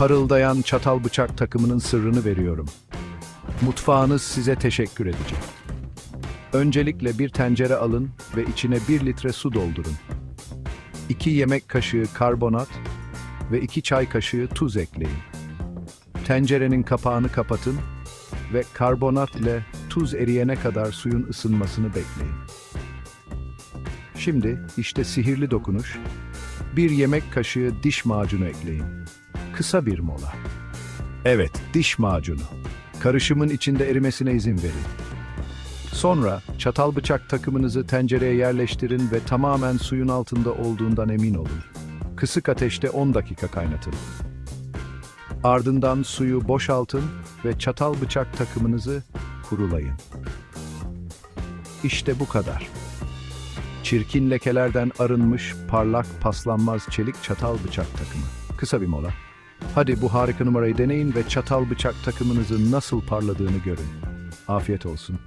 parıldayan çatal bıçak takımının sırrını veriyorum. Mutfağınız size teşekkür edecek. Öncelikle bir tencere alın ve içine 1 litre su doldurun. 2 yemek kaşığı karbonat ve 2 çay kaşığı tuz ekleyin. Tencerenin kapağını kapatın ve karbonat ile tuz eriyene kadar suyun ısınmasını bekleyin. Şimdi işte sihirli dokunuş. Bir yemek kaşığı diş macunu ekleyin. Kısa bir mola. Evet, diş macunu. Karışımın içinde erimesine izin verin. Sonra çatal bıçak takımınızı tencereye yerleştirin ve tamamen suyun altında olduğundan emin olun. Kısık ateşte 10 dakika kaynatın. Ardından suyu boşaltın ve çatal bıçak takımınızı kurulayın. İşte bu kadar. Çirkin lekelerden arınmış, parlak, paslanmaz çelik çatal bıçak takımı. Kısa bir mola. Hadi bu harika numarayı deneyin ve çatal bıçak takımınızın nasıl parladığını görün. Afiyet olsun.